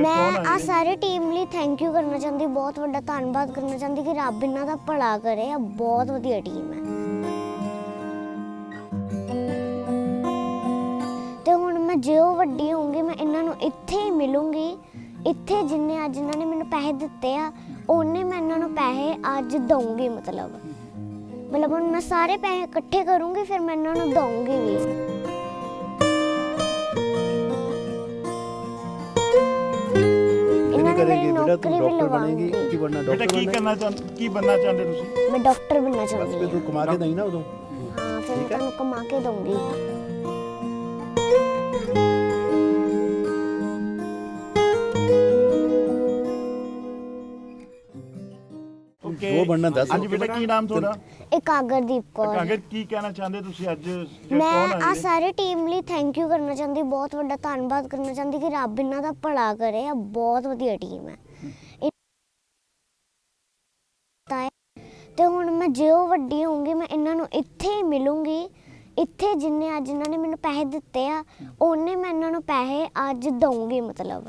ਮੈਂ ਆ ਸਾਰੇ ਟੀਮ ਲਈ ਥੈਂਕ ਯੂ ਕਰਨਾ ਚਾਹੁੰਦੀ ਬਹੁਤ ਵੱਡਾ ਧੰਨਵਾਦ ਕਰਨਾ ਚਾਹੁੰਦੀ ਕਿ ਰੱਬ ਇਹਨਾਂ ਦਾ ਭਲਾ ਕਰੇ ਆ ਬਹੁਤ ਵਧੀਆ ਟੀਮ ਹੈ। ਤੇ ਹੁਣ ਮੈਂ ਜਿਉ ਵੱਡੀ ਹੋਊਂਗੀ ਮੈਂ ਇਹਨਾਂ ਨੂੰ ਇੱਥੇ ਹੀ ਮਿਲੂੰਗੀ ਇੱਥੇ ਜਿੰਨੇ ਅੱਜ ਇਹਨਾਂ ਨੇ ਮੈਨੂੰ ਪੈਸੇ ਦਿੱਤੇ ਆ ਉਹਨੇ ਮੈਂ ਇਹਨਾਂ ਨੂੰ ਪੈਸੇ ਅੱਜ ਦਊਂਗੀ ਮਤਲਬ। ਮਤਲਬ ਹੁਣ ਮੈਂ ਸਾਰੇ ਪੈਸੇ ਇਕੱਠੇ ਕਰੂੰਗੀ ਫਿਰ ਮੈਂ ਇਹਨਾਂ ਨੂੰ ਦਊਂਗੀ ਵੀ। ਕਰੇਗੀ ਬੇਟਾ ਤੂੰ ਡਾਕਟਰ ਬਣੇਗੀ ਲਵਾਉਂਗੀ ਕੀ ਬਣਨਾ ਬੇਟਾ ਡਾਕਟਰ ਕੀ ਬਣਨਾ? ਕਰਨਾ ਚਾਹੁੰਦੇ ਕੀ ਬਣਨਾ ਚਾਹੁੰਦੇ ਤੁਸੀਂ? ਮੈਂ ਡਾਕਟਰ ਬਣਨਾ ਚਾਹੁੰਦੀ ਹਾਂ ਤੂੰ ਕਮਾ ਕੇ ਦੇਈ ਨਾ ਉਦੋਂ। ਹਾਂ ਫਿਰ ਮੈਂ ਠੀਕ ਹੈ। ਤੁਹਾਨੂੰ ਬਣਨਾ ਦੱਸ। ਹਾਂਜੀ ਬੇਟਾ ਕੀ ਨਾਮ ਤੁਹਾਡਾ? ਇਕਾਗਰਦੀਪ ਕੌਰ ਕਾਗਰ ਕੀ ਕਹਿਣਾ ਚਾਹੁੰਦੇ ਤੁਸੀਂ ਅੱਜ? ਜੇ ਮੈਂ ਕੌਣ ਆ ਆਏ ਸਾਰੇ ਟੀਮ ਲਈ ਥੈਂਕ ਯੂ ਕਰਨਾ ਚਾਹੁੰਦੀ ਬਹੁਤ ਵੱਡਾ ਧੰਨਵਾਦ ਕਰਨਾ ਚਾਹੁੰਦੀ ਕਿ ਰੱਬ ਇਹਨਾਂ ਦਾ ਭਲਾ ਕਰੇ। ਆ ਬਹੁਤ ਵਧੀਆ ਟੀਮ ਹੈ। ਇਹ- ਤਾਂ ਹੈ। ਤੇ ਹੁਣ ਮੈਂ ਜਿਉ ਵੱਡੀ ਹੋਊਂਗੀ ਮੈਂ ਇਹਨਾਂ ਨੂੰ ਇੱਥੇ ਹੀ ਮਿਲੂੰਗੀ। ਇੱਥੇ ਜਿੰਨੇ ਅੱਜ ਇਹਨਾਂ ਨੇ ਮੈਨੂੰ ਪੈਸੇ ਦਿੱਤੇ ਆ ਉਹਨੇ ਮੈਂ ਇਹਨਾਂ ਨੂੰ ਪੈਸੇ ਅੱਜ ਦਊਂਗੀ ਮਤਲਬ।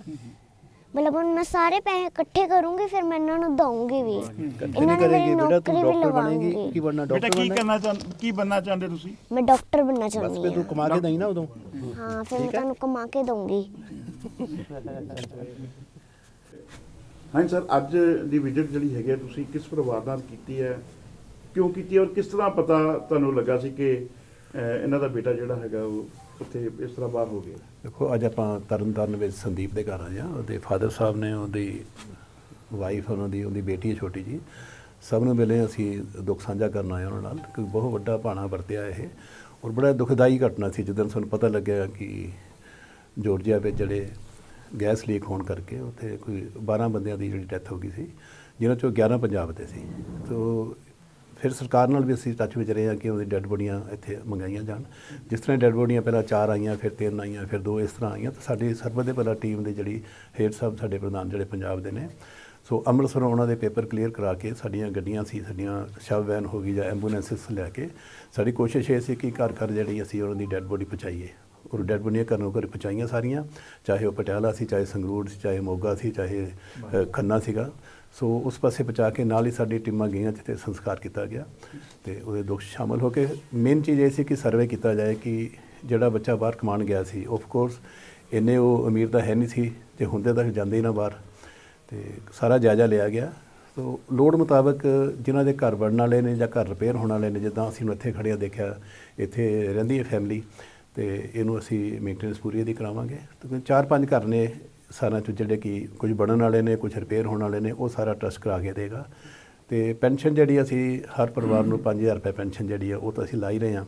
ਮਤਲਬ ਹੁਣ ਮੈਂ ਸਾਰੇ ਪੈਸੇ ਇਕੱਠੇ ਕਰੂੰਗੀ ਫਿਰ ਮੈਂ ਇਹਨਾਂ ਨੂੰ ਦਊਂਗੀ ਵੀ। ਇਕੱਠੇ ਇਹਨਾਂ ਨਹੀਂ ਨੇ ਮੇਰੀ ਤੂੰ ਨੌਕਰੀ ਵੀ ਡਾਕਟਰ ਬਣੇਗੀ ਲਵਾਉਂਗੀ ਕੀ ਬਣਨਾ ਬੇਟਾ ਡਾਕਟਰ ਕੀ ਬਣਨਾ? ਕਰਨਾ ਚਾਹੁੰਦੇ ਕੀ ਬਣਨਾ ਚਾਹੁੰਦੇ ਤੁਸੀਂ? ਮੈਂ ਡਾਕਟਰ ਬਣਨਾ ਬਸ ਚਾਹੁੰਦੀ ਫਿਰ ਤੂੰ ਹਾਂ। ਕਮਾ ਕੇ ਦੇਈ ਨਾ ਉਦੋਂ। ਹਾਂ ਫਿਰ ਮੈਂ ਤੁਹਾਨੂੰ ਕਮਾ ਕੇ ਦਊਂਗੀ। ਹਾਂਜੀ ਸਰ ਅੱਜ ਦੀ ਵਿਜ਼ਿਟ ਜਿਹੜੀ ਹੈਗੀ ਹੈ ਤੁਸੀਂ ਕਿਸ ਪਰਿਵਾਰ ਨਾਲ ਕੀਤੀ ਹੈ ਕਿਉਂ ਕੀਤੀ ਹੈ ਔਰ ਕਿਸ ਤਰ੍ਹਾਂ ਪਤਾ ਤੁਹਾਨੂੰ ਲੱਗਾ ਸੀ ਕਿ ਅਹ, ਇਹਨਾਂ ਦਾ ਬੇਟਾ ਜਿਹੜਾ ਹੈਗਾ ਉਹ ਉੱਥੇ ਇਸ ਤਰ੍ਹਾਂ ਬਾਹਰ ਹੋ ਗਿਆ ਦੇਖੋ, ਅੱਜ ਆਪਾਂ ਤਰਨਤਾਰਨ ਵਿੱਚ ਸੰਦੀਪ ਦੇ ਘਰ ਆਏ ਹਾਂ, ਉਹਦੇ ਫਾਦਰ ਸਾਹਿਬ ਨੇ ਉਹਦੀ ਵਾਈਫ ਉਹਨਾਂ ਦੀ, ਉਹਦੀ ਬੇਟੀ ਹੈ ਛੋਟੀ ਜੀ ਸਭ ਨੂੰ ਮਿਲੇ, ਅਸੀਂ ਦੁੱਖ ਸਾਂਝਾ ਕਰਨ ਆਏ ਉਹਨਾਂ ਨਾਲ, ਕਿਉਂਕਿ ਬਹੁਤ ਵੱਡਾ ਭਾਣਾ ਵਰਤਿਆ ਇਹ। ਔਰ ਬੜਾ ਦੁਖਦਾਈ ਘਟਨਾ ਸੀ, ਜਦੋਂ ਸਾਨੂੰ ਪਤਾ ਲੱਗਿਆ ਕਿ ਜਾਰਜੀਆ ਵਿੱਚ ਜਿਹੜੇ ਗੈਸ ਲੀਕ ਹੋਣ ਕਰਕੇ ਉੱਥੇ ਕੋਈ 12 ਬੰਦਿਆਂ ਦੀ ਜਿਹੜੀ ਡੈਥ ਹੋ ਗਈ ਸੀ, ਜਿਨ੍ਹਾਂ ਚੋਂ 11 ਪੰਜਾਬ ਦੇ ਸੀ। ਤੋ ਫਿਰ ਸਰਕਾਰ ਨਾਲ ਵੀ ਅਸੀਂ ਟੱਚ ਵਿੱਚ ਰਹੇ ਹਾਂ ਕਿ ਉਹਦੀ ਡੈੱਡ ਬੋਡੀਆਂ ਇੱਥੇ ਮੰਗਾਈਆਂ ਜਾਣ। ਜਿਸ ਤਰ੍ਹਾਂ ਡੈੱਡ ਬੋਡੀਆਂ ਪਹਿਲਾਂ ਚਾਰ ਆਈਆਂ, ਫਿਰ ਤਿੰਨ ਆਈਆਂ, ਫਿਰ ਦੋ ਇਸ ਤਰ੍ਹਾਂ ਆਈਆਂ, ਤਾਂ ਸਾਡੀ ਸਰਬਤ ਦੇ ਪਹਿਲਾਂ ਟੀਮ ਦੇ ਜਿਹੜੀ ਹੇਡ ਸਾਹਿਬ ਸਾਡੇ ਪ੍ਰਧਾਨ ਜਿਹੜੇ ਪੰਜਾਬ ਦੇ ਨੇ। ਸੋ ਅੰਮ੍ਰਿਤਸਰੋਂ ਉਹਨਾਂ ਦੇ ਪੇਪਰ ਕਲੀਅਰ ਕਰਾ ਕੇ ਸਾਡੀਆਂ ਗੱਡੀਆਂ ਸੀ, ਸਾਡੀਆਂ ਸ਼ਵ ਵੈਨ ਹੋ ਗਈ ਜਾਂ ਐਂਬੂਲੈਂਸਸ ਲੈ ਕੇ ਸਾਡੀ ਕੋਸ਼ਿਸ਼ ਇਹ ਸੀ ਕਿ ਘਰ ਘਰ ਜਿਹੜੀ ਅਸੀਂ ਉਹਨਾਂ ਦੀ ਡੈੱਡ ਬੋਡੀ ਪਹੁੰਚਾਈਏ। ਔਰ ਡੈੱਡ ਬੋਡੀਆਂ ਘਰੋਂ ਘਰ ਪਹੁੰਚਾਈਆਂ ਸਾਰੀਆਂ, ਚਾਹੇ ਉਹ ਪਟਿਆਲਾ ਸੀ, ਚਾਹੇ ਸੰਗਰੂਰ ਸੀ, ਚਾਹੇ ਮੋਗਾ ਸੀ, ਚਾਹੇ ਖੰਨਾ ਸੀਗਾ। ਸੋ ਉਸ ਪਾਸੇ ਪਹੁੰਚਾ ਕੇ ਨਾਲ ਹੀ ਸਾਡੀ ਟੀਮਾਂ ਗਈਆਂ ਜਿੱਥੇ ਸੰਸਕਾਰ ਕੀਤਾ ਗਿਆ ਤੇ ਉਹਦੇ ਦੁੱਖ 'ਚ ਸ਼ਾਮਲ ਹੋ ਕੇ ਮੇਨ ਚੀਜ਼ ਇਹ ਸੀ ਕਿ ਸਰਵੇ ਕੀਤਾ ਜਾਏ ਕਿ ਜਿਹੜਾ ਬੱਚਾ ਬਾਹਰ ਕਮਾਉਣ ਗਿਆ ਸੀ ਆਫ ਕੋਰਸ ਇੰਨੇ ਉਹ ਅਮੀਰ ਤਾਂ ਹੈ ਨਹੀਂ ਸੀ ਤੇ ਹੁੰਦੇ ਤੱਕ ਜਾਂਦੇ ਹੀ ਨਾ ਬਾਹਰ ਤੇ ਸਾਰਾ ਜਾਇਜ਼ਾ ਲਿਆ ਗਿਆ। ਸੋ ਲੋੜ ਮੁਤਾਬਕ ਜਿਨ੍ਹਾਂ ਦੇ ਘਰ ਬਣਨ ਵਾਲੇ ਨੇ ਜਾਂ ਘਰ ਰਿਪੇਅਰ ਹੋਣ ਵਾਲੇ ਨੇ, ਜਿੱਦਾਂ ਅਸੀਂ ਨੂੰ ਇੱਥੇ ਖੜਿਆ ਦੇਖਿਆ, ਇੱਥੇ ਰਹਿੰਦੀ ਹੈ ਫੈਮਿਲੀ ਤੇ ਇਹਨੂੰ ਅਸੀਂ ਮੇਨਟੇਨੈਂਸ ਪੂਰੀ ਇਹਦੀ ਕਰਾਵਾਂਗੇ। ਤੇ ਚਾਰ ਪੰਜ ਘਰ ਨੇ ਸਾਰਿਆਂ ਚੋਂ ਜਿਹੜੇ ਕਿ ਕੁਝ ਬਣਨ ਵਾਲੇ ਨੇ ਕੁਝ ਰਿਪੇਅਰ ਹੋਣ ਵਾਲੇ ਨੇ ਉਹ ਸਾਰਾ ਟਰਸਟ ਕਰਾ ਕੇ ਦੇਗਾ। ਤੇ ਪੈਨਸ਼ਨ ਜਿਹੜੀ ਅਸੀਂ ਹਰ ਪਰਿਵਾਰ ਨੂੰ 5000 ਰੁਪਏ ਪੈਨਸ਼ਨ ਜਿਹੜੀ ਆ ਉਹ ਤਾਂ ਅਸੀਂ ਲਾ ਹੀ ਰਹੇ ਹਾਂ।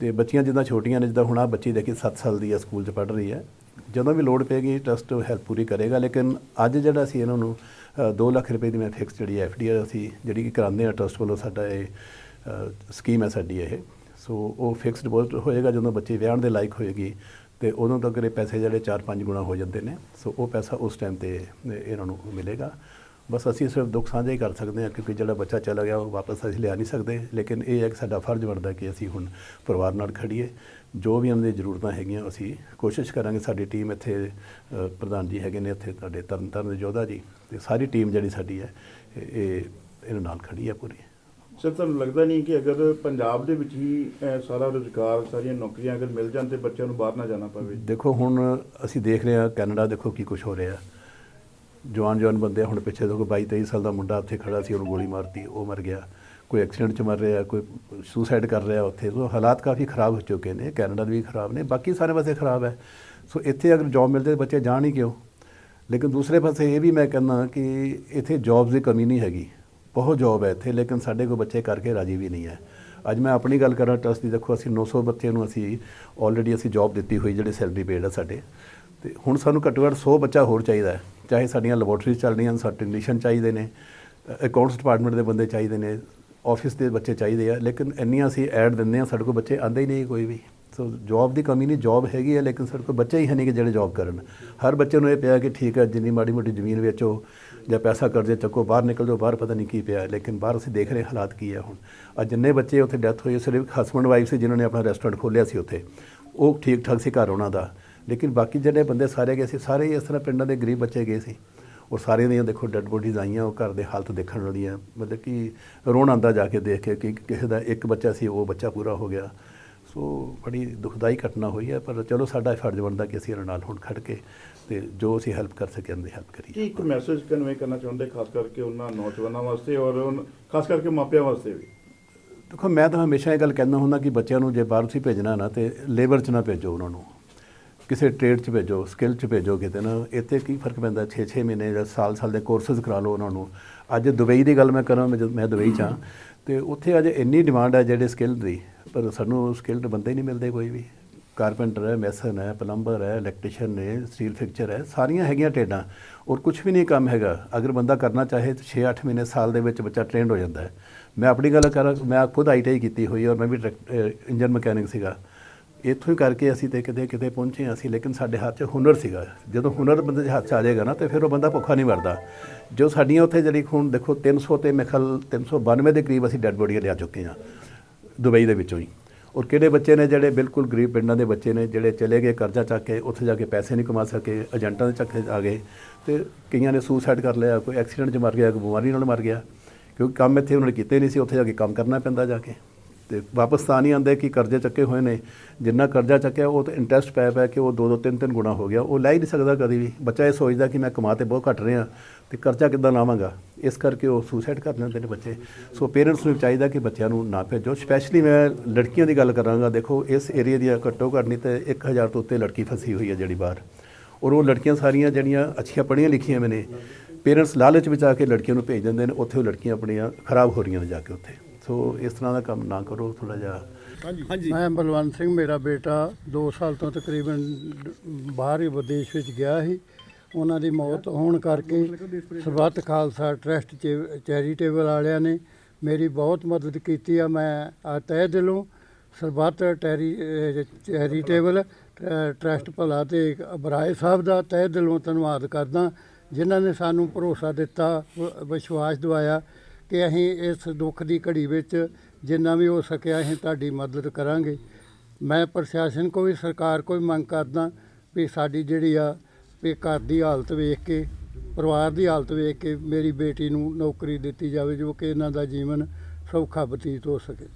ਤੇ ਬੱਚੀਆਂ ਜਿੱਦਾਂ ਛੋਟੀਆਂ ਨੇ ਜਿੱਦਾਂ ਹੁਣ ਆ ਬੱਚੀ ਦੇਖੀ 7 ਸਾਲ ਦੀ ਆ ਸਕੂਲ 'ਚ ਪੜ੍ਹ ਰਹੀ ਹੈ। ਜਦੋਂ ਵੀ ਲੋੜ ਪੈਗੀ ਟਰਸਟ ਹੈਲਪ ਪੂਰੀ ਕਰੇਗਾ ਲੇਕਿਨ ਅੱਜ ਜਿਹੜਾ ਅਸੀਂ ਇਹਨਾਂ ਨੂੰ 2 ਲੱਖ ਰੁਪਏ ਦੀ ਮੈਂ ਫਿਕਸ ਜਿਹੜੀ ਐਫ ਡੀ ਅਸੀਂ ਜਿਹੜੀ ਕਿ ਕਰਾਉਂਦੇ ਆ ਟਰਸਟ ਵੱਲੋਂ ਸਾਡਾ ਇਹ ਸਕੀਮ ਹੈ ਸਾਡੀ ਇਹ। ਸੋ ਉਹ ਫਿਕਸ ਡਿਪੋਜ਼ਿਟ ਹੋਏਗਾ ਜਦੋਂ ਬੱਚੇ ਵਿਆਹਣ ਦੇ ਲਾਇਕ ਹੋਏਗੀ। ਤੇ ਉਦੋਂ ਤੱਕ ਇਹ ਪੈਸੇ ਜਿਹੜੇ 4-5 ਗੁਣਾ ਹੋ ਜਾਂਦੇ ਨੇ, ਸੋ ਉਹ ਪੈਸਾ ਉਸ ਟਾਈਮ ਤੇ ਇਹਨਾਂ ਨੂੰ ਮਿਲੇਗਾ। ਬਸ ਅਸੀਂ ਸਿਰਫ ਦੁੱਖ ਸਾਂਝਾ ਹੀ ਕਰ ਸਕਦੇ ਹਾਂ, ਕਿਉਂਕਿ ਜਿਹੜਾ ਬੱਚਾ ਚਲਾ ਗਿਆ, ਉਹ ਵਾਪਸ ਅਸੀਂ ਲਿਆ ਨਹੀਂ ਸਕਦੇ। ਲੇਕਿਨ ਇਹ ਹੈ ਕਿ ਸਾਡਾ ਫਰਜ਼ ਬਣਦਾ ਕਿ ਅਸੀਂ ਹੁਣ ਪਰਿਵਾਰ ਨਾਲ ਖੜੀਏ ਜੋ ਵੀ ਉਹਨਾਂ ਦੀਆਂ ਜ਼ਰੂਰਤਾਂ ਹੈਗੀਆਂ, ਅਸੀਂ ਕੋਸ਼ਿਸ਼ ਕਰਾਂਗੇ। ਸਾਡੀ ਟੀਮ ਇੱਥੇ ਪ੍ਰਧਾਨ ਜੀ ਹੈਗੇ ਨੇ ਇੱਥੇ, ਤੁਹਾਡੇ ਤਰਨਤਾਰਨ ਦੇ ਜੋਧਾ ਜੀ, ਤੇ ਸਾਰੀ ਟੀਮ ਜਿਹੜੀ ਸਾਡੀ ਹੈ, ਇਹ ਇਹ ਇਹਨਾਂ ਨਾਲ ਖੜੀ ਹੈ ਪੂਰੀ। ਸਰ, ਤੁਹਾਨੂੰ ਲੱਗਦਾ ਨਹੀਂ ਕਿ ਅਗਰ ਪੰਜਾਬ ਦੇ ਵਿੱਚ ਹੀ ਸਾਰਾ ਰੋਜ਼ਗਾਰ, ਸਾਰੀਆਂ ਨੌਕਰੀਆਂ ਅਗਰ ਮਿਲ ਜਾਣ ਤੇ ਬੱਚਿਆਂ ਨੂੰ ਬਾਹਰ ਨਾ ਜਾਣਾ ਪਵੇ? ਦੇਖੋ, ਹੁਣ ਅਸੀਂ ਦੇਖ ਰਹੇ ਹਾਂ ਕੈਨੇਡਾ ਦੇਖੋ ਕੀ ਕੁਝ ਹੋ ਰਿਹਾ। ਜਵਾਨ ਜਵਾਨ ਬੰਦੇ ਹੁਣ ਪਿੱਛੇ ਦੇਖੋ 22 23 ਸਾਲ ਦਾ ਮੁੰਡਾ ਉੱਥੇ ਖੜਾ ਸੀ, ਉਹਨੂੰ ਗੋਲੀ ਮਾਰਤੀ, ਉਹ ਮਰ ਗਿਆ। ਕੋਈ ਐਕਸੀਡੈਂਟ 'ਚ ਮਰ ਰਿਹਾ, ਕੋਈ ਸੁਸਾਈਡ ਕਰ ਰਿਹਾ ਉੱਥੇ। ਸੋ ਹਾਲਾਤ ਕਾਫੀ ਖਰਾਬ ਹੋ ਚੁੱਕੇ ਨੇ, ਕੈਨੇਡਾ ਦੇ ਵੀ ਖਰਾਬ ਨੇ, ਬਾਕੀ ਸਾਰੇ ਪਾਸੇ ਖਰਾਬ ਹੈ। ਸੋ ਇੱਥੇ ਅਗਰ ਜੌਬ ਮਿਲਦੇ ਤਾਂ ਬੱਚੇ ਜਾਣ ਹੀ ਕਿਉਂ? ਲੇਕਿਨ ਦੂਸਰੇ ਪਾਸੇ ਇਹ ਵੀ ਮੈਂ ਕਹਿੰਦਾ ਕਿ ਇੱਥੇ ਜੌਬਸ ਦੀ ਕਮੀ ਨਹੀਂ ਹੈਗੀ। ਬਹੁਤ ਜੌਬ ਹੈ ਇੱਥੇ, ਲੇਕਿਨ ਸਾਡੇ ਕੋਲ ਬੱਚੇ ਕਰਕੇ ਰਾਜੀ ਵੀ ਨਹੀਂ ਹੈ। ਅੱਜ ਮੈਂ ਆਪਣੀ ਗੱਲ ਕਰਾਂ ਟਰਸਟ ਦੀ ਦੇਖੋ, ਅਸੀਂ 900 ਬੱਚਿਆਂ ਨੂੰ ਅਸੀਂ ਆਲਰੇਡੀ ਅਸੀਂ ਜੌਬ ਦਿੱਤੀ ਹੋਈ, ਜਿਹੜੇ ਸੈਲਰੀ ਪੇਡ ਆ ਸਾਡੇ। ਤੇ ਹੁਣ ਸਾਨੂੰ ਘੱਟੋ ਘੱਟ 100 ਬੱਚਾ ਹੋਰ ਚਾਹੀਦਾ ਹੈ, ਚਾਹੇ ਸਾਡੀਆਂ ਲੈਬੋਰਟਰੀਜ਼ ਚੱਲ ਰਹੀਆਂ ਸਾਡੇ ਟੈਕਨੀਸ਼ੀਅਨ ਚਾਹੀਦੇ ਨੇ ਅਕਾਊਂਟਸ ਡਿਪਾਰਟਮੈਂਟ ਦੇ ਬੰਦੇ ਚਾਹੀਦੇ ਨੇ ਆਫਿਸ ਦੇ ਬੱਚੇ ਚਾਹੀਦੇ ਆ, ਲੇਕਿਨ ਇੰਨੀਆਂ ਅਸੀਂ ਐਡ ਦਿੰਦੇ ਆ ਸਾਡੇ ਕੋਲ ਬੱਚੇ ਆਂਦੇ ਹੀ ਨਹੀਂ ਕੋਈ ਵੀ। ਸੋ ਜੌਬ ਦੀ ਕਮੀ ਨਹੀਂ, ਜੌਬ ਹੈਗੀ ਹੈ, ਲੇਕਿਨ ਸਾਡੇ ਕੋਲ ਬੱਚੇ ਹੀ ਹੈ ਨਹੀਂ ਕਿ ਜਿਹੜੇ ਜੌਬ ਕਰਨ। ਹਰ ਬੱਚੇ ਨੂੰ ਇਹ ਪਿਆ ਕਿ ਠੀਕ ਹੈ, ਜਿੰਨੀ ਮਾੜੀ ਮੋਟੀ ਜ਼ਮੀਨ ਵੇਚੋ ਜਾਂ ਪੈਸਾ ਕਰਜ਼ੇ ਚੱਕੋ, ਬਾਹਰ ਨਿਕਲ ਜਾਓ, ਬਾਹਰ ਪਤਾ ਨਹੀਂ ਕੀ ਪਿਆ, ਲੇਕਿਨ ਬਾਹਰ ਅਸੀਂ ਦੇਖ ਰਹੇ ਹਾਲਾਤ ਕੀ ਹੈ ਹੁਣ। ਅੱਜ ਜਿੰਨੇ ਬੱਚੇ ਉੱਥੇ ਡੈਥ ਹੋਈ ਸਿਰਫ ਹਸਬੰਡ ਵਾਈਫ ਸੀ ਜਿਨ੍ਹਾਂ ਨੇ ਆਪਣਾ ਰੈਸਟੋਰੈਂਟ ਖੋਲ੍ਹਿਆ ਸੀ ਉੱਥੇ। ਉਹ ਠੀਕ ਠਾਕ ਸੀ ਘਰ ਉਹਨਾਂ ਦਾ। ਲੇਕਿਨ ਬਾਕੀ ਜਿਹੜੇ ਬੰਦੇ ਸਾਰੇ ਗਏ ਸੀ, ਸਾਰੇ ਹੀ ਇਸ ਤਰ੍ਹਾਂ ਪਿੰਡਾਂ ਦੇ ਗਰੀਬ ਬੱਚੇ ਗਏ ਸੀ। ਔਰ ਸਾਰਿਆਂ ਦੀਆਂ ਦੇਖੋ ਡੈੱਡ ਬੋਡੀਜ਼ ਆਈਆਂ, ਉਹ ਘਰ ਦੇ ਹਾਲਤ ਦੇਖਣ ਵਾਲੀਆਂ। ਮਤਲਬ ਕਿ ਰੋਣ ਆਉਂਦਾ ਜਾ ਕੇ ਦੇਖ ਕੇ ਕਿ ਕਿਸੇ ਦਾ ਇੱਕ ਬੱਚਾ ਸੀ, ਉਹ ਬੱਚਾ ਪੂਰਾ ਹੋ ਗਿਆ। ਸੋ ਬੜੀ ਦੁਖਦਾਈ ਘਟਨਾ ਹੋਈ ਹੈ ਪਰ ਚਲੋ ਸਾਡਾ ਫਰਜ਼ ਬਣਦਾ ਕਿ ਅਸੀਂ ਇਹਨਾਂ ਨਾਲ ਹੁਣ ਖੜ ਕੇ ਤੇ ਜੋ ਅਸੀਂ ਹੈਲਪ ਕਰ ਸਕੇ ਉਹਦੀ ਹੈਲਪ ਕੀ ਕਰੀਏ ਇੱਕ ਮੈਸੇਜ ਕਨਵੇ ਕਰਨਾ ਚਾਹੁੰਦੇ ਖਾਸ ਕਰਕੇ ਉਹਨਾਂ ਨੌਜਵਾਨਾਂ ਵਾਸਤੇ ਔਰ ਖਾਸ ਕਰਕੇ ਮਾਪਿਆਂ ਵਾਸਤੇ ਵੀ? ਦੇਖੋ ਮੈਂ ਤਾਂ ਹਮੇਸ਼ਾ ਇਹ ਗੱਲ ਕਹਿੰਦਾ ਹੁੰਦਾ ਕਿ ਬੱਚਿਆਂ ਨੂੰ ਜੇ ਬਾਹਰ ਤੁਸੀਂ ਭੇਜਣਾ ਨਾ ਤੇ ਲੇਬਰ 'ਚ ਨਾ ਭੇਜੋ ਉਹਨਾਂ ਨੂੰ। ਕਿਸੇ ਟ੍ਰੇਡ 'ਚ ਭੇਜੋ ਸਕਿੱਲ 'ਚ ਭੇਜੋ ਕਿਤੇ ਨਾ ਇੱਥੇ ਕੀ ਫ਼ਰਕ ਪੈਂਦਾ? 6-6 ਮਹੀਨੇ ਜਾਂ ਸਾਲ-ਸਾਲ ਦੇ ਕੋਰਸਸ ਕਰਾ ਲਓ ਉਹਨਾਂ ਨੂੰ। ਅੱਜ ਦੁਬਈ ਦੀ ਗੱਲ ਮੈਂ ਕਰਾਂ ਮੈਂ ਦੁਬਈ 'ਚ ਹਾਂ ਤੇ ਉੱਥੇ ਅੱਜ ਇੰਨੀ ਡਿਮਾਂਡ ਹੈ ਜਿਹੜੇ ਸਕਿੱਲ ਦੀ ਪਰ ਸਾਨੂੰ ਸਕਿੱਲਡ ਬੰਦੇ ਹੀ ਨਹੀਂ ਮਿਲਦੇ ਕੋਈ ਵੀ। ਕਾਰਪੈਂਟਰ ਹੈ ਮੈਸਨ ਹੈ ਪਲੰਬਰ ਹੈ ਇਲੈਕਟ੍ਰੀਸ਼ੀਅਨ ਨੇ ਸਟੀਲ ਫਿਕਚਰ ਹੈ, ਸਾਰੀਆਂ ਹੈਗੀਆਂ ਟੇਡਾਂ ਔਰ ਕੁਝ ਵੀ ਨਹੀਂ ਕੰਮ ਹੈਗਾ। ਅਗਰ ਬੰਦਾ ਕਰਨਾ ਚਾਹੇ ਤਾਂ 6-8 ਮਹੀਨੇ ਸਾਲ ਦੇ ਵਿੱਚ ਬੱਚਾ ਟ੍ਰੇਨਡ ਹੋ ਜਾਂਦਾ ਹੈ। ਮੈਂ ਆਪਣੀ ਗੱਲ ਕਰਾਂ, ਮੈਂ ਖੁਦ ਆਈਟੀਆਈ ਕੀਤੀ ਹੋਈ ਔਰ ਮੈਂ ਵੀ ਇੰਜਨ ਮਕੈਨਿਕ ਸੀਗਾ। ਇੱਥੋਂ ਹੀ ਕਰਕੇ ਅਸੀਂ ਤੇ ਕਿਤੇ ਕਿਤੇ ਪਹੁੰਚੇ ਹਾਂ ਅਸੀਂ, ਲੇਕਿਨ ਸਾਡੇ ਹੱਥ 'ਚ ਹੁਨਰ ਸੀਗਾ। ਜਦੋਂ ਹੁਨਰ ਬੰਦੇ ਦੇ ਹੱਥ 'ਚ ਆ ਜਾਏਗਾ ਨਾ ਤੇ ਫਿਰ ਉਹ ਬੰਦਾ ਭੁੱਖਾ ਨਹੀਂ ਮਰਦਾ। ਜੋ ਸਾਡੀਆਂ ਉੱਥੇ ਜਿਹੜੀ ਹੁਣ ਦੇਖੋ 300 ਤੇ ਮੇਰੇ ਖਿਆਲ 392 ਦੇ ਕਰੀਬ ਅਸੀਂ ਡੈੱਡ ਬੋਡੀਆਂ ਲਿਆ ਚੁੱਕੇ ਹਾਂ। ਦੁਬਈ ਦੇ ਵਿੱਚੋਂ ਹੀ। ਔਰ ਕਿਹੜੇ ਬੱਚੇ ਨੇ ਜਿਹੜੇ ਬਿਲਕੁਲ ਗਰੀਬ ਪਿੰਡਾਂ ਦੇ ਬੱਚੇ ਨੇ, ਜਿਹੜੇ ਚਲੇ ਗਏ ਕਰਜ਼ਾ ਚੱਕ ਕੇ, ਉੱਥੇ ਜਾ ਕੇ ਪੈਸੇ ਨਹੀਂ ਕਮਾ ਸਕੇ, ਏਜੰਟਾਂ ਦੇ ਚੱਕੇ ਆ ਗਏ। ਤੇ ਕਈਆਂ ਨੇ ਸੁਸਾਈਡ ਕਰ ਲਿਆ, ਕੋਈ ਐਕਸੀਡੈਂਟ 'ਚ ਮਰ ਗਿਆ, ਕੋਈ ਬਿਮਾਰੀ ਨਾਲ ਮਰ ਗਿਆ। ਕਿਉਂਕਿ ਕੰਮ ਇੱਥੇ ਉਹਨਾਂ ਨੇ ਕੀਤੇ ਨਹੀਂ ਸੀ, ਉੱਥੇ ਜਾ ਕੇ ਕੰਮ ਕਰਨਾ ਪੈਂਦਾ ਜਾ ਕੇ। ਤੇ ਵਾਪਸ ਤਾਂ ਨਹੀਂ ਆਉਂਦੇ ਕਿ ਕਰਜ਼ੇ ਚੱਕੇ ਹੋਏ ਨੇ। ਜਿੰਨਾ ਕਰਜ਼ਾ ਚੱਕਿਆ, ਉਹ ਤਾਂ ਇੰਟਰਸਟ ਪੈ ਪੈ ਕੇ ਉਹ ਦੋ ਦੋ ਤਿੰਨ ਤਿੰਨ ਗੁਣਾ ਹੋ ਗਿਆ। ਉਹ ਲੈ ਹੀ ਨਹੀਂ ਸਕਦਾ ਕਦੀ ਵੀ। ਬੱਚਾ ਇਹ ਸੋਚਦਾ ਕਿ ਮੈਂ ਕਮਾ ਤੇ ਬਹੁਤ ਘੱਟ ਰਿਹਾ ਤੇ ਕਰਜ਼ਾ ਕਿੱਦਾਂ ਲਾਵਾਂਗਾ? ਇਸ ਕਰਕੇ ਉਹ ਸੁਸਾਈਡ ਕਰ ਲੈਂਦੇ ਨੇ ਬੱਚੇ। ਸੋ ਪੇਰੈਂਟਸ ਨੂੰ ਚਾਹੀਦਾ ਕਿ ਬੱਚਿਆਂ ਨੂੰ ਨਾ ਭੇਜੋ। ਸਪੈਸ਼ਲੀ ਮੈਂ ਲੜਕੀਆਂ ਦੀ ਗੱਲ ਕਰਾਂਗਾ। ਦੇਖੋ, ਇਸ ਏਰੀਆ ਦੀਆਂ ਘੱਟੋ ਘੱਟ ਨਹੀਂ ਤੇ 1000 ਤੋਂ ਉੱਤੇ ਲੜਕੀ ਫਸੀ ਹੋਈ ਹੈ ਜਿਹੜੀ ਬਾਹਰ। ਔਰ ਉਹ ਲੜਕੀਆਂ ਸਾਰੀਆਂ ਜਿਹੜੀਆਂ ਅੱਛੀਆਂ ਪੜ੍ਹੀਆਂ ਲਿਖੀਆਂ ਵੀ ਨੇ ਪੇਰੈਂਟਸ ਲਾਲਚ ਵਿੱਚ ਆ ਕੇ ਲੜਕੀਆਂ ਨੂੰ ਭੇਜ ਦਿੰਦੇ ਨੇ। ਉੱਥੇ ਉਹ ਲੜਕੀਆਂ ਆਪਣੀਆਂ ਖਰਾਬ ਹੋ ਰਹੀਆਂ ਨੇ ਜਾ ਕੇ ਉੱਥੇ। ਸੋ ਇਸ ਤਰ੍ਹਾਂ ਦਾ ਕੰਮ ਨਾ ਕਰੋ ਥੋੜਾ ਜਿਹਾ। ਮੈਂ ਬਲਵੰਤ ਸਿੰਘ ਮੇਰਾ ਬੇਟਾ 2 ਸਾਲ ਤੋਂ ਤਕਰੀਬਨ ਬਾਹਰ ਹੀ ਵਿਦੇਸ਼ ਵਿੱਚ ਗਿਆ ਸੀ। ਉਹਨਾਂ ਦੀ ਮੌਤ ਹੋਣ ਕਰਕੇ ਸਰਬੱਤ ਖਾਲਸਾ ਟਰਸਟ ਚੈ- ਚੈਰੀਟੇਬਲ ਵਾਲਿਆਂ ਨੇ ਮੇਰੀ ਬਹੁਤ ਮਦਦ ਕੀਤੀ ਆ। ਮੈਂ ਆ ਤਹਿ ਦਿਲੋਂ ਸਰਬੱਤ ਚੈਰੀਟੇਬਲ ਟਰਸਟ ਭਲਾ ਤੇ ਬਰਾਏ ਸਾਹਿਬ ਦਾ ਤਹਿ ਦਿਲੋਂ ਧੰਨਵਾਦ ਕਰਦਾ ਜਿਨ੍ਹਾਂ ਨੇ ਸਾਨੂੰ ਭਰੋਸਾ ਦਿੱਤਾ ਵਿਸ਼ਵਾਸ ਦਿਵਾਇਆ। ਕਿ ਅਸੀਂ ਇਸ ਦੁੱਖ ਦੀ ਘੜੀ ਵਿੱਚ ਜਿੰਨਾ ਵੀ ਹੋ ਸਕਿਆ ਅਸੀਂ ਤੁਹਾਡੀ ਮਦਦ ਕਰਾਂਗੇ ਮੈਂ ਪ੍ਰਸ਼ਾਸਨ ਕੋ ਵੀ ਸਰਕਾਰ ਕੋ ਵੀ ਮੰਗ ਕਰਦਾ ਵੀ ਸਾਡੀ ਜਿਹੜੀ ਆ ਵੀ ਘਰ ਦੀ ਹਾਲਤ ਵੇਖ ਕੇ ਪਰਿਵਾਰ ਦੀ ਹਾਲਤ ਵੇਖ ਕੇ ਮੇਰੀ ਬੇਟੀ ਨੂੰ ਨੌਕਰੀ ਦਿੱਤੀ ਜਾਵੇ ਜੋ ਕਿ ਇਹਨਾਂ ਦਾ ਜੀਵਨ ਸੌਖਾ ਬਤੀਤ ਹੋ ਸਕੇ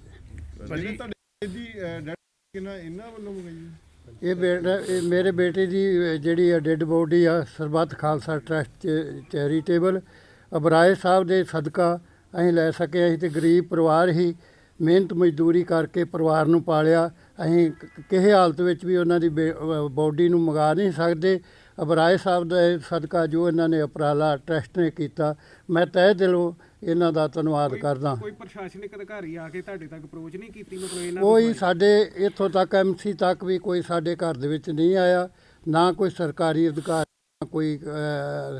ਭਾਜੀ ਤੁਹਾਡੇ ਦੀ ਡੈਡ ਕਿੰਨਾ ਇਹਨਾਂ ਵੱਲੋਂ ਮੰਗਾਈ ਹੈ? ਇਹ ਬੇਟਾ ਇਹ ਮੇਰੇ ਬੇਟੇ ਦੀ ਜਿਹੜੀ ਆ ਡੈੱਡ ਬੋਡੀ ਆ ਸਰਬੱਤ ਖਾਲਸਾ ਟਰਸਟ ਚੈਰੀਟੇਬਲ ਅਬਰਾਏ ਸਾਹਿਬ ਦੇ ਸਦਕਾ ਅਸੀਂ ਲੈ ਸਕੇ ਅਸੀਂ ਤੇ ਗਰੀਬ ਪਰਿਵਾਰ ਹੀ ਮਿਹਨਤ ਮਜ਼ਦੂਰੀ ਕਰਕੇ ਪਰਿਵਾਰ ਨੂੰ ਪਾਲਿਆ। ਅਸੀਂ ਕਿਸੇ ਹਾਲਤ ਵਿੱਚ ਵੀ ਉਹਨਾਂ ਦੀ ਬੋਡੀ ਨੂੰ ਮੰਗਾ ਨਹੀਂ ਸਕਦੇ। ਅਬਰਾਏ ਸਾਹਿਬ ਦੇ ਸਦਕਾ ਜੋ ਇਹਨਾਂ ਨੇ ਉਪਰਾਲਾ ਟਰਸਟ ਨੇ ਕੀਤਾ ਮੈਂ ਤਹਿ ਦਿਲੋਂ ਇਹਨਾਂ ਦਾ ਧੰਨਵਾਦ ਕਰਦਾ। ਕੋਈ ਪ੍ਰਸ਼ਾਸਨਿਕ ਅਧਿਕਾਰੀ ਆ ਕੇ ਤੁਹਾਡੇ ਤੱਕ ਅਪਰੋਚ ਨਹੀਂ ਕੀਤੀ? ਮਤਲਬ ਇਹਨਾਂ ਕੋਈ ਸਾਡੇ ਇੱਥੋਂ ਤੱਕ ਐਮਸੀ ਤੱਕ ਵੀ ਕੋਈ ਸਾਡੇ ਘਰ ਦੇ ਵਿੱਚ ਨਹੀਂ ਆਇਆ। ਨਾ ਕੋਈ ਸਰਕਾਰੀ ਅਧਿਕਾਰੀ ਕੋਈ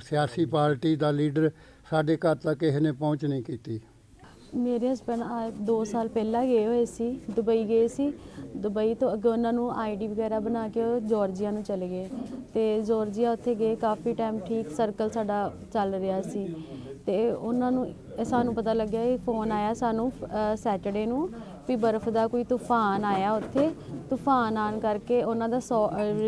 ਸਿਆਸੀ ਪਾਰਟੀ ਦਾ ਲੀਡਰ ਸਾਡੇ ਘਰ ਤੱਕ ਕਿਸੇ ਨੇ ਪਹੁੰਚ ਨਹੀਂ ਕੀਤੀ। ਮੇਰੇ ਹਸਬੰਡ 2 ਸਾਲ ਪਹਿਲਾਂ ਗਏ ਹੋਏ ਸੀ, ਦੁਬਈ ਗਏ ਸੀ। ਦੁਬਈ ਤੋਂ ਅੱਗੇ ਉਹਨਾਂ ਨੂੰ ਆਈਡੀ ਵਗੈਰਾ ਬਣਾ ਕੇ ਉਹ ਜਾਰਜੀਆ ਨੂੰ ਚਲੇ ਗਏ। ਤੇ ਜਾਰਜੀਆ ਉੱਥੇ ਗਏ, ਕਾਫੀ ਟਾਈਮ ਠੀਕ ਸਰਕਲ ਸਾਡਾ ਚੱਲ ਰਿਹਾ ਸੀ। ਤੇ ਉਹਨਾਂ ਨੂੰ, ਇਹ ਸਾਨੂੰ ਪਤਾ ਲੱਗਿਆ ਇਹ ਫੋਨ ਆਇਆ ਸਾਨੂੰ ਸੈਟਰਡੇ ਨੂੰ ਵੀ ਬਰਫ਼ ਦਾ ਕੋਈ ਤੂਫਾਨ ਆਇਆ ਉੱਥੇ। ਤੂਫਾਨ ਆਣ ਕਰਕੇ ਉਹਨਾਂ ਦਾ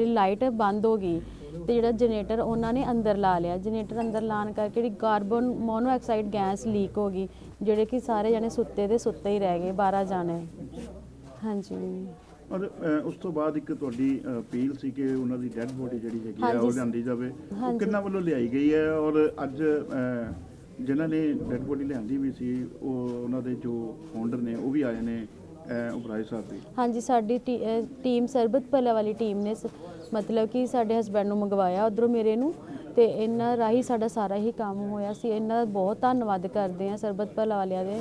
ਲਾਈਟ ਬੰਦ ਹੋ ਗਈ। ਤੇ ਜਿਹੜਾ ਜਨਰੇਟਰ ਉਹਨਾਂ ਨੇ ਅੰਦਰ ਲਾ ਲਿਆ। ਜਨਰੇਟਰ ਅੰਦਰ ਲਾਣ ਕਰਕੇ ਜਿਹੜੀ ਕਾਰਬਨ ਮੋਨੋਆਕਸਾਈਡ ਗੈਸ ਲੀਕ ਹੋ ਗਈ ਜਿਹੜੇ ਕਿ ਸਾਰੇ ਜਣੇ ਸੁੱਤੇ ਦੇ ਸੁੱਤੇ ਹੀ ਰਹਿ ਗਏ 12 ਜਾਣੇ। ਹਾਂਜੀ। ਔਰ ਅ, ਉਸ ਤੋਂ ਬਾਅਦ ਇੱਕ ਤੁਹਾਡੀ ਅਪੀਲ ਸੀ ਕਿ ਉਹਨਾਂ ਦੀ ਡੈੱਡ ਬੋਡੀ ਜਿਹੜੀ ਹੈਗੀ ਆ ਹਾਂਜੀ। ਉਹ ਲਿਆਂਦੀ ਜਾਵੇ। ਉਹ ਹਾਂਜੀ। ਕਿੰਨਾ ਵੱਲੋਂ ਲਿਆਈ ਗਈ ਹੈ? ਔਰ ਅੱਜ ਅ, ਜਿਨ੍ਹਾਂ ਨੇ ਡੈੱਡ ਬੋਡੀ ਲਿਆਂਦੀ ਵੀ ਸੀ ਉਹ ਉਹਨਾਂ ਦੇ ਜੋ ਫਾਊਂਡਰ ਨੇ ਉਹ ਵੀ ਆਏ ਨੇ ਅ, ਉਪਰਾਏ ਸਾਹਿਬ ਦੇ ਹਾਂਜੀ ਸਾਡੀ ਟੀ- ਅਹ ਟੀਮ ਸਰਬਤ ਭਲਾ ਵਾਲੀ ਟੀਮ ਨੇ ਸ- ਮਤਲਬ ਕਿ ਸਾਡੇ ਹਸਬੰਡ ਨੂੰ ਮੰਗਵਾਇਆ ਉਧਰੋਂ ਮੇਰੇ ਨੂੰ ਤੇ ਇਹਨਾਂ ਰਾਹੀਂ ਸਾਡਾ ਸਾਰਾ ਹੀ ਕੰਮ ਹੋਇਆ ਸੀ। ਇਹਨਾਂ ਦਾ ਬਹੁਤ ਧੰਨਵਾਦ ਕਰਦੇ ਆ ਸਰਬਤ ਭਲਾ ਵਾਲਿਆਂ ਦੇ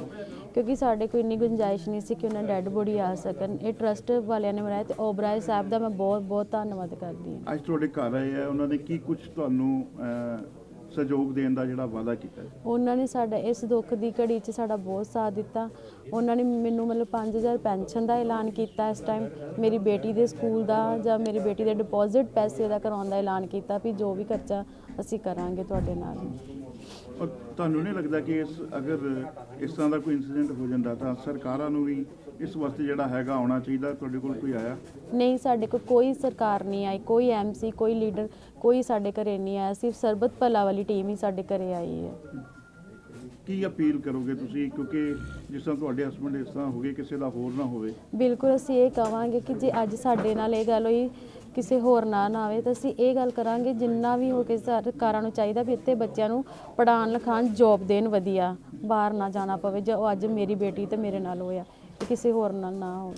ਕਿਉਂਕਿ ਸਾਡੇ ਕੋਈ ਇੰਨੀ ਗੁੰਜਾਇਸ਼ ਨਹੀਂ ਸੀ ਕਿ ਉਹਨਾਂ ਡੈੱਡ ਬੋਡੀ ਆ ਸਕਣ। ਇਹ ਟਰਸਟ ਵਾਲਿਆਂ ਨੇ ਬਣਾਇਆ ਤੇ ਓਬਰਾਏ ਸਾਹਿਬ ਦਾ ਮੈਂ ਬਹੁਤ ਬਹੁਤ ਧੰਨਵਾਦ ਕਰਦੀ ਹਾਂ। ਅੱਜ ਤੁਹਾਡੇ ਘਰ ਆਏ ਆ ਉਹਨਾਂ ਨੇ ਕੀ ਕੁਝ ਤੁਹਾਨੂੰ ਅ, ਸਹਿਯੋਗ ਦੇਣ ਦਾ ਜਿਹੜਾ ਵਾਅਦਾ ਕੀਤਾ ਹੈ? ਉਹਨਾਂ ਨੇ ਸਾਡਾ, ਇਸ ਦੁੱਖ ਦੀ ਘੜੀ 'ਚ ਸਾਡਾ ਬਹੁਤ ਸਾਥ ਦਿੱਤਾ। ਉਹਨਾਂ ਨੇ ਮੈਨੂੰ ਮਤਲਬ 5000 ਪੈਨਸ਼ਨ ਦਾ ਐਲਾਨ ਕੀਤਾ ਇਸ ਟਾਈਮ ਮੇਰੀ ਬੇਟੀ ਦੇ ਸਕੂਲ ਦਾ ਜਾਂ ਮੇਰੀ ਬੇਟੀ ਦੇ ਡਿਪੋਜ਼ਿਟ ਪੈਸੇ ਦਾ ਕਰਾਉਣ ਦਾ ਐਲਾਨ ਕੀਤਾ ਵੀ ਜੋ ਵੀ ਖਰਚਾ ਅਸੀਂ ਕਰਾਂਗੇ ਤੁਹਾਡੇ ਨਾਲ। ਔਰ ਤੁਹਾਨੂੰ ਨਹੀਂ ਲੱਗਦਾ ਕਿ ਇਸ ਅਗਰ ਇਸ ਤਰ੍ਹਾਂ ਦਾ ਕੋਈ ਇਨਸੀਡੈਂਟ ਹੋ ਜਾਂਦਾ ਤਾਂ ਸਰਕਾਰਾਂ ਨੂੰ ਵੀ ਇਸ ਵਾਸਤੇ ਜਿਹੜਾ ਹੈਗਾ ਆਉਣਾ ਚਾਹੀਦਾ? ਤੁਹਾਡੇ ਕੋਲ ਕੋਈ ਆਇਆ? ਨਹੀਂ, ਸਾਡੇ ਕੋਲ ਕੋਈ ਸਰਕਾਰ ਨਹੀਂ ਆਈ, ਕੋਈ ਐਮਸੀ ਕੋਈ ਲੀਡਰ ਕੋਈ ਸਾਡੇ ਘਰੇ ਨਹੀਂ ਆਇਆ। ਸਿਰਫ ਸਰਬਤ ਭਲਾ ਵਾਲੀ ਟੀਮ ਹੀ ਸਾਡੇ ਘਰੇ ਆਈ ਹੈ। ਕੀ ਅਪੀਲ ਕਰੋਗੇ ਤੁਸੀਂ? ਕਿਉਂਕਿ ਜਿਸ ਤਰ੍ਹਾਂ ਤੁਹਾਡੇ ਹਸਬੰਡ ਇਸ ਤਰ੍ਹਾਂ ਹੋ ਕਿਸੇ ਦਾ ਹੋਰ ਨਾ ਹੋਵੇ। ਬਿਲਕੁਲ, ਅਸੀਂ ਇਹ ਕਵਾਂਗੇ ਕਿ ਜੇ ਅੱਜ ਸਾਡੇ ਨਾਲ ਇਹ ਗੱਲ ਹੋਈ, ਕਿਸੇ ਹੋਰ ਨਾਲ ਨਾ ਆਵੇ ਤਾਂ ਅਸੀਂ ਇਹ ਗੱਲ ਕਰਾਂਗੇ, ਜਿੰਨਾ ਵੀ ਹੋ ਕੇ ਸਰਕਾਰਾਂ ਨੂੰ ਚਾਹੀਦਾ ਵੀ ਇੱਥੇ ਬੱਚਿਆਂ ਨੂੰ ਪੜ੍ਹਾਉਣ, ਲਿਖਾਉਣ ਜੋਬ ਦੇਣ ਵਧੀਆ। ਬਾਹਰ ਨਾ ਜਾਣਾ ਪਵੇ, ਜੋ ਅੱਜ ਮੇਰੀ ਬੇਟੀ ਤੇ ਮੇਰੇ ਨਾਲ ਹੋਇਆ ਤੇ ਕਿਸੇ ਹੋਰ ਨਾਲ ਨਾ ਹੋਵੇ।